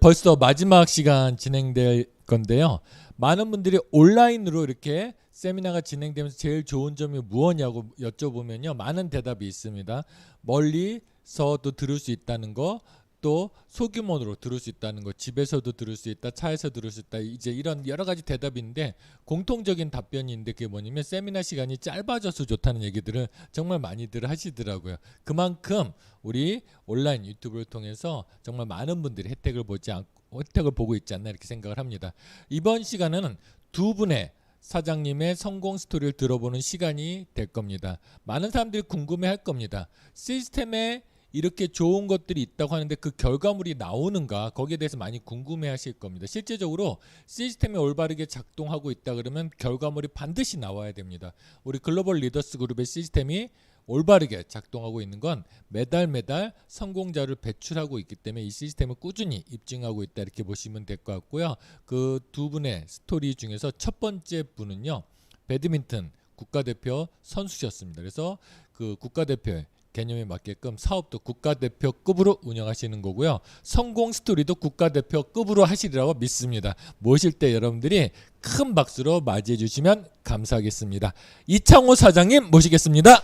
벌써 마지막 시간 진행될 건데요. 많은 분들이 온라인으로 이렇게 세미나가 진행되면서 제일 좋은 점이 무엇냐고 여쭤보면요. 많은 대답이 있습니다. 멀리서 도 들을 수 있다는 거, 또 소규모로 들을 수 있다는 거, 집에서도 들을 수 있다, 차에서 들을 수 있다. 이제 이런 여러 가지 대답인데 공통적인 답변이 있는데 그게 뭐냐면 세미나 시간이 짧아져서 좋다는 얘기들을 정말 많이들 하시더라고요. 그만큼 우리 온라인 유튜브를 통해서 정말 많은 분들이 혜택을 보지 않고 혜택을 보고 있지 않나 이렇게 생각을 합니다. 이번 시간은 두 분의 사장님의 성공 스토리를 들어보는 시간이 될 겁니다. 많은 사람들이 궁금해 할 겁니다. 시스템에 이렇게 좋은 것들이 있다고 하는데 그 결과물이 나오는가 거기에 대해서 많이 궁금해 하실 겁니다. 실제적으로 시스템이 올바르게 작동하고 있다 그러면 결과물이 반드시 나와야 됩니다. 우리 글로벌 리더스 그룹의 시스템이 올바르게 작동하고 있는 건 매달 매달 성공자를 배출하고 있기 때문에 이 시스템을 꾸준히 입증하고 있다 이렇게 보시면 될 것 같고요. 그 두 분의 스토리 중에서 첫 번째 분은요. 배드민턴 국가대표 선수셨습니다. 그래서 그 국가대표의 개념에 맞게끔 사업도 국가대표급으로 운영하시는 거고요. 성공 스토리도 국가대표급으로 하시리라고 믿습니다. 모실 때 여러분들이 큰 박수로 맞이해 주시면 감사하겠습니다. 이창호 사장님 모시겠습니다.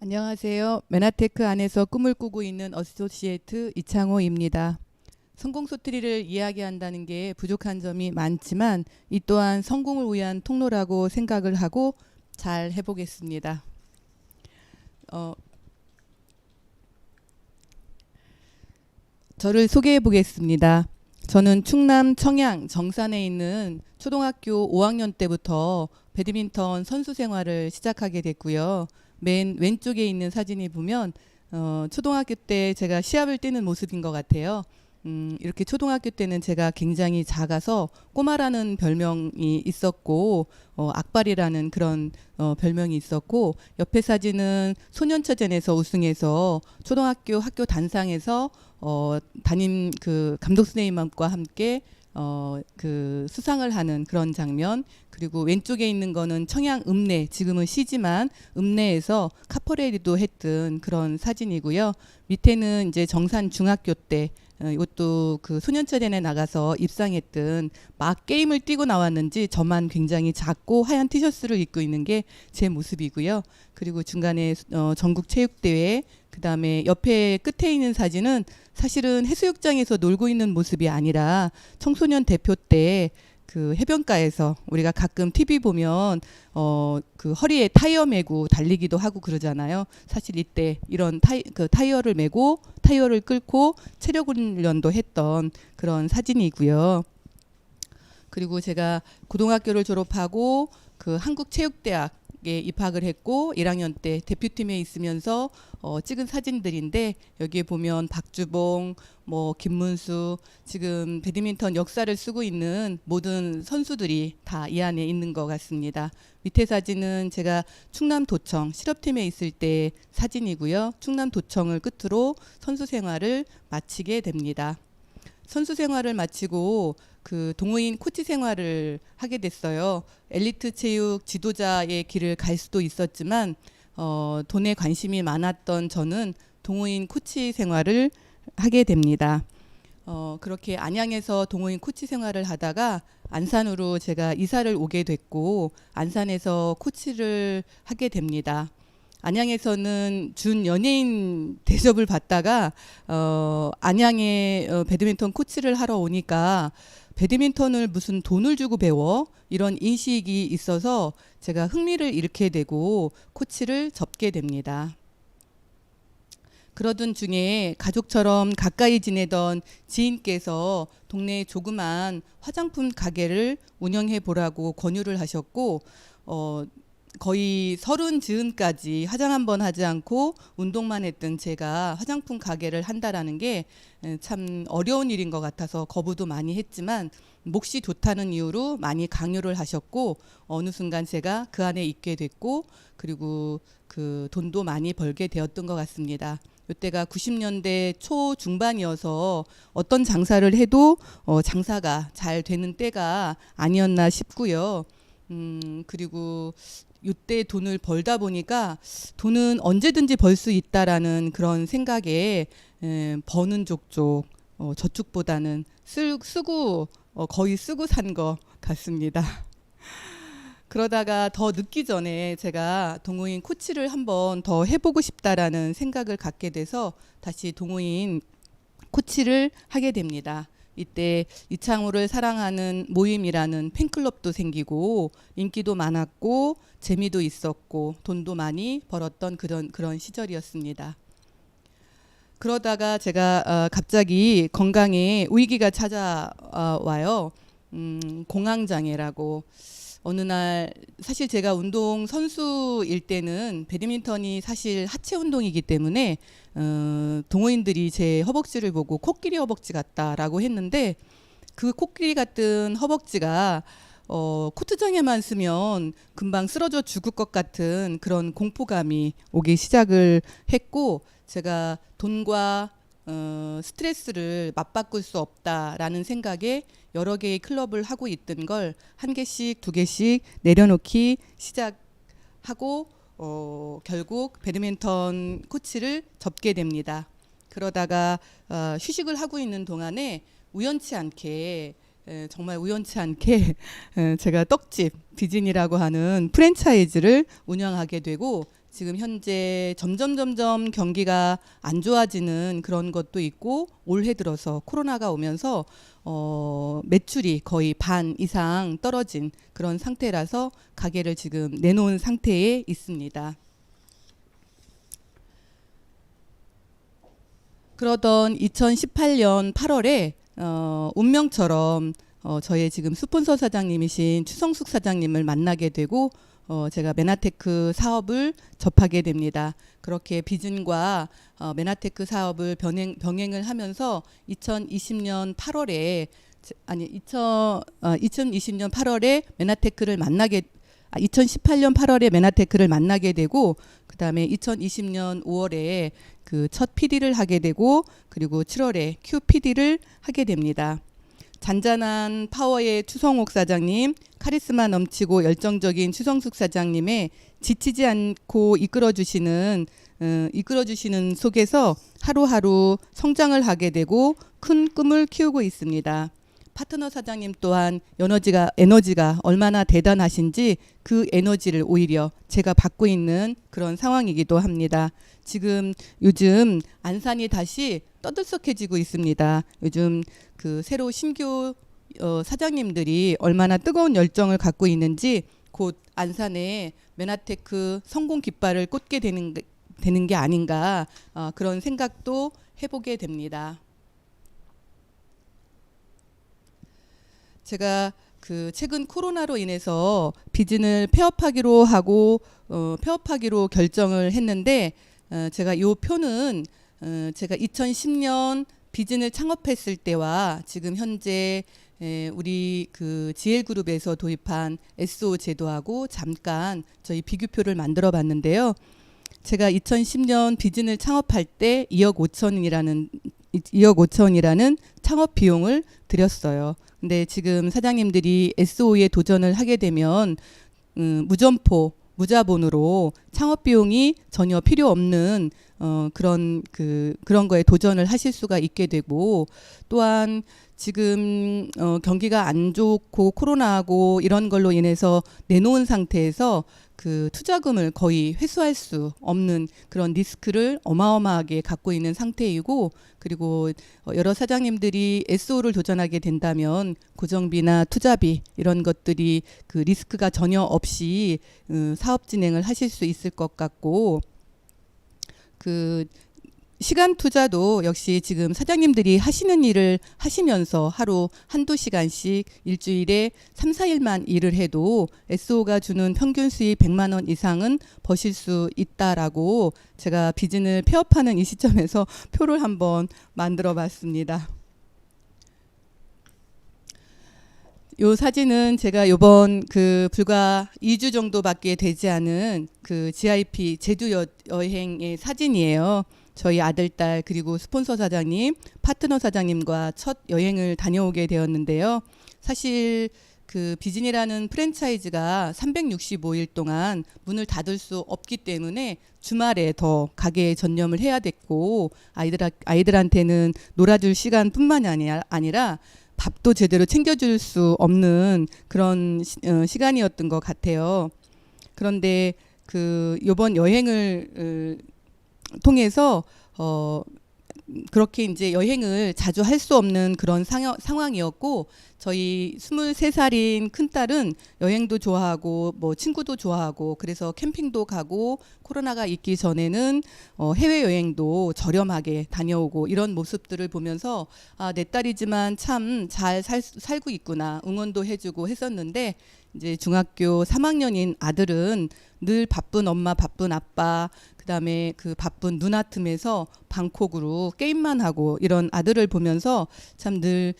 안녕하세요. 메나테크 안에서 꿈을 꾸고 있는 어소시에이트 이창호입니다. 성공 소트리를 이야기한다는 게 부족한 점이 많지만 이 또한 성공을 위한 통로라고 생각을 하고 잘 해보겠습니다. 어, 저를 소개해 보겠습니다. 저는 충남 청양 정산에 있는 초등학교 5학년 때부터 배드민턴 선수 생활을 시작하게 됐고요. 맨 왼쪽에 있는 사진이 보면 어, 초등학교 때 제가 시합을 뛰는 모습인 것 같아요. 음, 이렇게 초등학교 때는 제가 굉장히 작아서 꼬마라는 별명이 있었고 어, 악발이라는 그런 어, 별명이 있었고 옆에 사진은 소년처전에서 우승해서 초등학교 학교 단상에서 어, 담임 그 감독 선생님과 함께 어, 그 수상을 하는 그런 장면 그리고 왼쪽에 있는 거는 청양 읍내 지금은 시지만 읍내에서 카퍼레이도 했던 그런 사진이고요. 밑에는 이제 정산 중학교 때 어, 이것도 그 소년철연에 나가서 입상했던 막 게임을 뛰고 나왔는지 저만 굉장히 작고 하얀 티셔츠를 입고 있는 게 제 모습이고요. 그리고 중간에 어, 전국 체육대회 그다음에 옆에 끝에 있는 사진은 사실은 해수욕장에서 놀고 있는 모습이 아니라 청소년 대표 때 그 해변가에서 우리가 가끔 TV 보면 어 그 허리에 타이어 메고 달리기도 하고 그러잖아요. 사실 이때 이런 타이 그 타이어를 메고 타이어를 끌고 체력 훈련도 했던 그런 사진이고요. 그리고 제가 고등학교를 졸업하고 그 한국체육대학 에 입학을 했고 1학년 때 대표팀에 있으면서 어, 찍은 사진들인데 여기에 보면 박주봉, 뭐 김문수 지금 배드민턴 역사를 쓰고 있는 모든 선수들이 다 이 안에 있는 것 같습니다. 밑에 사진은 제가 충남도청 실업팀에 있을 때 사진이고요. 충남도청을 끝으로 선수 생활을 마치게 됩니다. 선수 생활을 마치고 그 동호인 코치 생활을 하게 됐어요. 엘리트 체육 지도자의 길을 갈 수도 있었지만 어, 돈에 관심이 많았던 저는 동호인 코치 생활을 하게 됩니다. 어, 그렇게 안양에서 동호인 코치 생활을 하다가 안산으로 제가 이사를 오게 됐고 안산에서 코치를 하게 됩니다. 안양에서는 준 연예인 대접을 받다가 어, 안양에 어, 배드민턴 코치를 하러 오니까 배드민턴을 무슨 돈을 주고 배워 이런 인식이 있어서 제가 흥미를 잃게 되고 코치를 접게 됩니다. 그러던 중에 가족처럼 가까이 지내던 지인께서 동네 조그만 화장품 가게를 운영해 보라고 권유를 하셨고 어 거의 서른 즈음까지 화장 한 번 하지 않고 운동만 했던 제가 화장품 가게를 한다라는 게 참 어려운 일인 것 같아서 거부도 많이 했지만 몫이 좋다는 이유로 많이 강요를 하셨고 어느 순간 제가 그 안에 있게 됐고 그리고 그 돈도 많이 벌게 되었던 것 같습니다. 이때가 90년대 초 중반이어서 어떤 장사를 해도 어, 장사가 잘 되는 때가 아니었나 싶고요. 음, 그리고 이때 돈을 벌다 보니까 돈은 언제든지 벌 수 있다라는 그런 생각에 에, 버는 족족 어, 저축보다는 쓸, 쓰고 어, 거의 쓰고 산 것 같습니다. 그러다가 더 늦기 전에 제가 동호인 코치를 한번 더 해보고 싶다라는 생각을 갖게 돼서 다시 동호인 코치를 하게 됩니다. 이때 이창호를 사랑하는 모임이라는 팬클럽도 생기고 인기도 많았고 재미도 있었고 돈도 많이 벌었던 그런 그런 시절이었습니다. 그러다가 제가 어, 갑자기 건강에 위기가 찾아와요. 음, 공황장애라고 어느 날 사실 제가 운동 선수일 때는 배드민턴이 사실 하체 운동이기 때문에 어, 동호인들이 제 허벅지를 보고 코끼리 허벅지 같다라고 했는데 그 코끼리 같은 허벅지가 어, 코트장에만 쓰면 금방 쓰러져 죽을 것 같은 그런 공포감이 오기 시작을 했고 제가 돈과 어, 스트레스를 맞바꿀 수 없다라는 생각에 여러 개의 클럽을 하고 있던 걸 한 개씩 두 개씩 내려놓기 시작하고 어, 결국 배드민턴 코치를 접게 됩니다. 그러다가 어, 휴식을 하고 있는 동안에 우연치 않게 에, 정말 우연치 않게 에, 제가 떡집 비진이라고 하는 프랜차이즈를 운영하게 되고 지금 현재 점점 점점 경기가 안 좋아지는 그런 것도 있고 올해 들어서 코로나가 오면서 어, 매출이 거의 반 이상 떨어진 그런 상태라서 가게를 지금 내놓은 상태에 있습니다. 그러던 2018년 8월에 어, 운명처럼 어, 저의 지금 스폰서 사장님이신 추성숙 사장님을 만나게 되고 어, 제가 메나테크 사업을 접하게 됩니다. 그렇게 비즌과 어, 메나테크 사업을 병행, 병행을 하면서 2020년 8월에 아니 2000, 어, 2020년 8월에 메나테크를 만나게 아, 2018년 8월에 메나테크를 만나게 되고 그다음에 2020년 5월에 그 첫 PD를 하게 되고 그리고 7월에 QPD를 하게 됩니다. 잔잔한 파워의 추성옥 사장님, 카리스마 넘치고 열정적인 추성숙 사장님의 지치지 않고 이끌어 주시는 어, 이끌어 주시는 속에서 하루하루 성장을 하게 되고 큰 꿈을 키우고 있습니다. 파트너 사장님 또한 에너지가 에너지가 얼마나 대단하신지 그 에너지를 오히려 제가 받고 있는 그런 상황이기도 합니다. 지금 요즘 안산이 다시 떠들썩해지고 있습니다. 요즘 그 새로 신규 어, 사장님들이 얼마나 뜨거운 열정을 갖고 있는지 곧 안산에 메나테크 성공 깃발을 꽂게 되는 게- 되는 게 아닌가 어, 그런 생각도 해보게 됩니다. 제가 그 최근 코로나로 인해서 비즌을 폐업하기로 하고 어, 폐업하기로 결정을 했는데 어, 제가 요 표는 어, 제가 2010년 비즌을 창업했을 때와 지금 현재 에, 우리 그 GL그룹에서 도입한 SO 제도하고 잠깐 저희 비교표를 만들어 봤는데요. 제가 2010년 비즌을 창업할 때 2억 5천이라는 2억 5천이라는 창업 비용을 들였어요. 근데 지금 사장님들이 SO에 도전을 하게 되면 음, 무점포 무자본으로 창업 비용이 전혀 필요 없는 어, 그런 그 그런 거에 도전을 하실 수가 있게 되고 또한 지금 어, 경기가 안 좋고 코로나하고 이런 걸로 인해서 내놓은 상태에서 그 투자금을 거의 회수할 수 없는 그런 리스크를 어마어마하게 갖고 있는 상태이고 그리고 어, 여러 사장님들이 SO를 도전하게 된다면 고정비나 투자비 이런 것들이 그 리스크가 전혀 없이 음, 사업 진행을 하실 수 있을 것 같고 그 시간 투자도 역시 지금 사장님들이 하시는 일을 하시면서 하루 한두 시간씩 일주일에 3, 4일만 일을 해도 SO가 주는 평균 수입 100만 원 이상은 버실 수 있다라고 제가 비즈를 폐업하는 이 시점에서 표를 한번 만들어 봤습니다. 요 사진은 제가 요번 그 불과 2주 정도밖에 되지 않은 그 GIP 제주 여, 여행의 사진이에요. 저희 아들, 딸 그리고 스폰서 사장님, 파트너 사장님과 첫 여행을 다녀오게 되었는데요. 사실 그 비진이라는 프랜차이즈가 365일 동안 문을 닫을 수 없기 때문에 주말에 더 가게에 전념을 해야 됐고 아이들 아이들한테는 놀아줄 시간뿐만이 아니라, 아니라 밥도 제대로 챙겨줄 수 없는 그런 시, 어, 시간이었던 것 같아요. 그런데 그 이번 여행을 어, 통해서 어 그렇게 이제 여행을 자주 할 수 없는 그런 상여, 상황이었고 저희 23살인 큰딸은 여행도 좋아하고 뭐 친구도 좋아하고 그래서 캠핑도 가고 코로나가 있기 전에는 어 해외 여행도 저렴하게 다녀오고 이런 모습들을 보면서 아 내 딸이지만 참 잘 살고 있구나 응원도 해주고 했었는데 이제 중학교 3학년인 아들은 늘 바쁜 엄마 바쁜 아빠 그다음에 그 바쁜 누나 틈에서 방콕으로 게임만 하고 이런 아들을 보면서 참 늘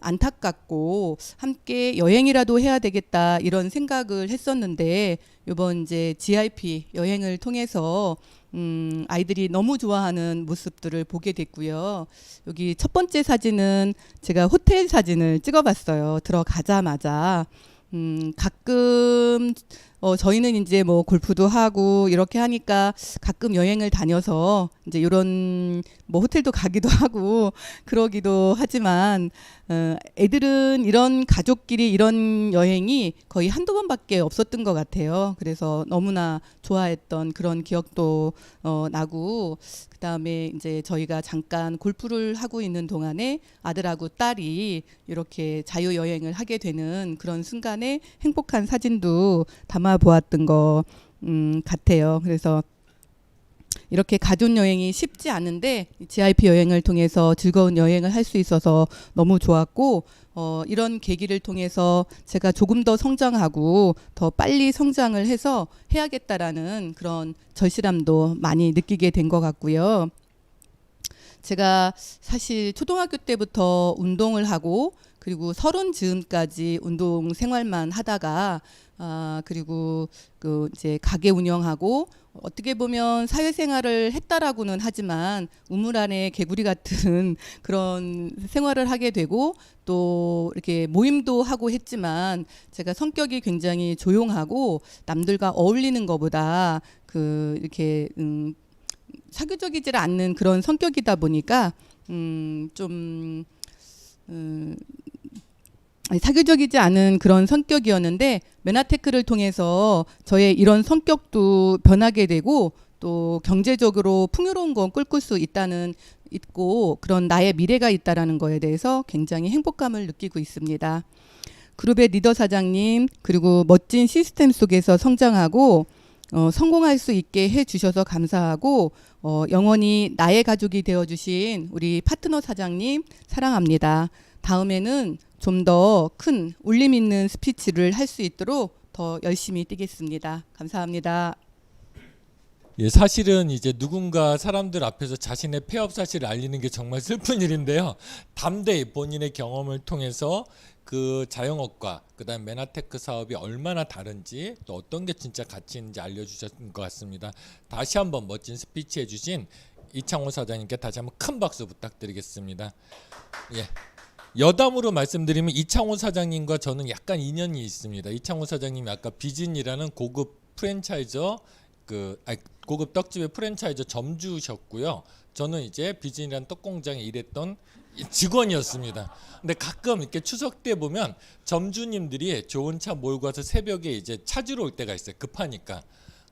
안타깝고 함께 여행이라도 해야 되겠다 이런 생각을 했었는데 이번 이제 GIP 여행을 통해서 음, 아이들이 너무 좋아하는 모습들을 보게 됐고요. 여기 첫 번째 사진은 제가 호텔 사진을 찍어봤어요. 들어가자마자 음, 가끔 어, 저희는 이제 뭐 골프도 하고 이렇게 하니까 가끔 여행을 다녀서 이제 이런 뭐 호텔도 가기도 하고 그러기도 하지만 어, 애들은 이런 가족끼리 이런 여행이 거의 한두 번밖에 없었던 것 같아요. 그래서 너무나 좋아했던 그런 기억도 어, 나고 그 다음에 이제 저희가 잠깐 골프를 하고 있는 동안에 아들하고 딸이 이렇게 자유 여행을 하게 되는 그런 순간에 행복한 사진도 담아 보았던 것 음, 같아요. 그래서 이렇게 가족 여행이 쉽지 않은데 GIP 여행을 통해서 즐거운 여행을 할 수 있어서 너무 좋았고 어, 이런 계기를 통해서 제가 조금 더 성장하고 더 빨리 성장을 해서 해야겠다라는 그런 절실함도 많이 느끼게 된 것 같고요. 제가 사실 초등학교 때부터 운동을 하고 그리고 서른 즈음까지 운동 생활만 하다가 아 그리고 그 이제 가게 운영하고 어떻게 보면 사회생활을 했다라고는 하지만 우물 안에 개구리 같은 그런 생활을 하게 되고 또 이렇게 모임도 하고 했지만 제가 성격이 굉장히 조용하고 남들과 어울리는 것보다 그 이렇게 음 사교적이지 않는 그런 성격이다 보니까 음좀 음, 아니, 사교적이지 않은 그런 성격이었는데 메나테크를 통해서 저의 이런 성격도 변하게 되고 또 경제적으로 풍요로운 건 꿈꿀 수 있다는 있고 그런 나의 미래가 있다라는 거에 대해서 굉장히 행복감을 느끼고 있습니다. 그룹의 리더 사장님 그리고 멋진 시스템 속에서 성장하고 어, 성공할 수 있게 해 주셔서 감사하고 어, 영원히 나의 가족이 되어 주신 우리 파트너 사장님 사랑합니다. 다음에는 좀 더 큰 울림 있는 스피치를 할 수 있도록 더 열심히 뛰겠습니다. 감사합니다. 예, 사실은 이제 누군가 사람들 앞에서 자신의 폐업 사실을 알리는 게 정말 슬픈 일인데요. 담대히 본인의 경험을 통해서 그 자영업과 그다음 메나테크 사업이 얼마나 다른지 또 어떤 게 진짜 가치 있는지 알려주셨던 것 같습니다. 다시 한번 멋진 스피치 해주신 이창호 사장님께 다시 한번 큰 박수 부탁드리겠습니다. 예. 여담으로 말씀드리면 이창호 사장님과 저는 약간 인연이 있습니다. 이창호 사장님이 아까 비진이라는 고급 프랜차이저 그 아니, 고급 떡집의 프랜차이저 점주셨고요. 저는 이제 비진이라는 떡공장에 일했던 직원이었습니다. 근데 가끔 이렇게 추석 때 보면 점주님들이 좋은 차 몰고 와서 새벽에 이제 찾으러 올 때가 있어요. 급하니까.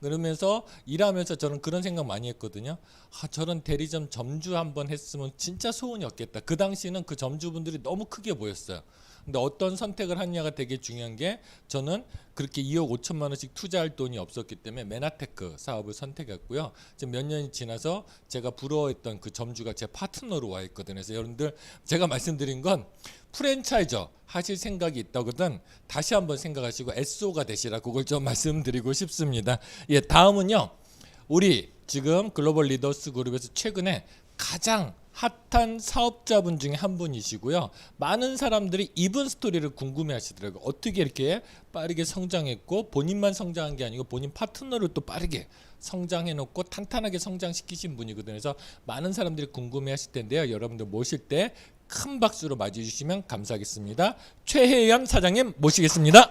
그러면서 일하면서 저는 그런 생각 많이 했거든요. 아, 저런 대리점 점주 한번 했으면 진짜 소원이 없겠다. 그 당시는 그 점주분들이 너무 크게 보였어요. 근데 어떤 선택을 하냐가 되게 중요한 게 저는 그렇게 2억 5천만 원씩 투자할 돈이 없었기 때문에 메나테크 사업을 선택했고요. 지금 몇 년이 지나서 제가 부러워했던 그 점주가 제 파트너로 와 있거든요. 그래서 여러분들 제가 말씀드린 건 프랜차이저 하실 생각이 있다거든 다시 한번 생각하시고 SO가 되시라 그걸 좀 말씀드리고 싶습니다. 예, 다음은요. 우리 지금 글로벌 리더스 그룹에서 최근에 가장 핫한 사업자분 중에 한 분이시고요. 많은 사람들이 이분 스토리를 궁금해 하시더라고요. 어떻게 이렇게 빠르게 성장했고 본인만 성장한 게 아니고 본인 파트너를 또 빠르게 성장해 놓고 탄탄하게 성장시키신 분이거든요. 그래서 많은 사람들이 궁금해 하실 텐데요. 여러분들 모실 때 큰 박수로 맞이해 주시면 감사하겠습니다. 최혜연 사장님 모시겠습니다.